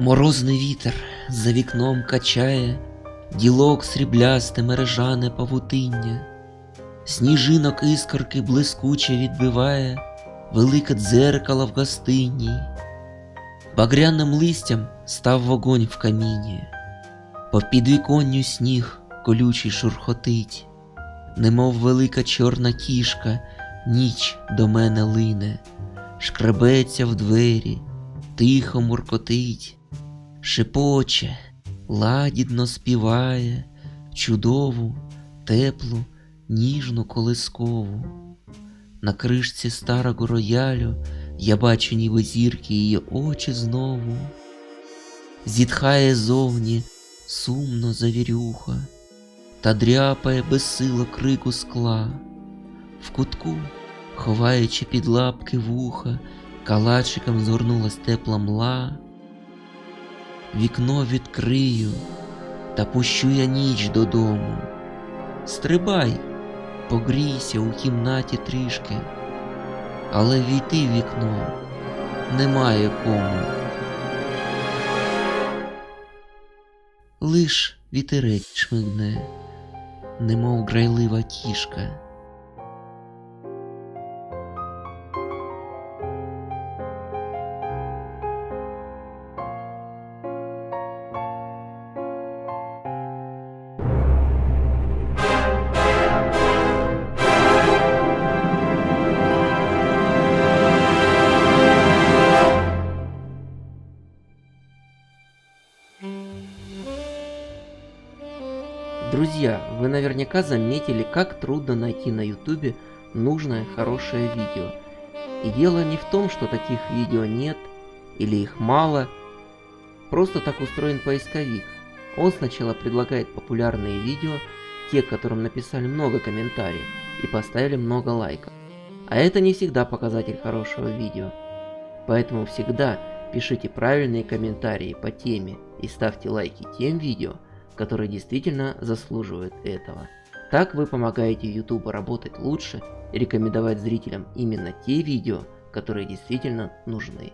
Морозний вітер за вікном качає, ділок сріблясте мережане павутиння, сніжинок іскорки блискуче відбиває велике дзеркало в гостині. Багряним листям став вогонь в каміні, по підвіконню сніг колючий шурхотить, немов велика чорна кішка, ніч до мене лине, шкребеться в двері, тихо муркотить, шепоче, ладідно співає чудову, теплу, ніжну колискову. На кришці старого роялю я бачу ніби зірки її очі знову. Зітхає зовні сумно завірюха, та дряпає безсило крику скла. В кутку, ховаючи під лапки вуха, калачиком згорнулась тепла мла. Вікно відкрию, та пущу я ніч додому. Стрибай, погрійся у кімнаті трішки, але війти в вікно немає кому. Лиш вітерець шмигне, немов грайлива кішка. Друзья, вы наверняка заметили, как трудно найти на ютубе нужное хорошее видео. И дело не в том, что таких видео нет или их мало, просто так устроен поисковик. Он сначала предлагает популярные видео, те, которым написали много комментариев и поставили много лайков. А это не всегда показатель хорошего видео. Поэтому всегда пишите правильные комментарии по теме и ставьте лайки тем видео, которые действительно заслуживают этого. Так вы помогаете YouTube работать лучше и рекомендовать зрителям именно те видео, которые действительно нужны.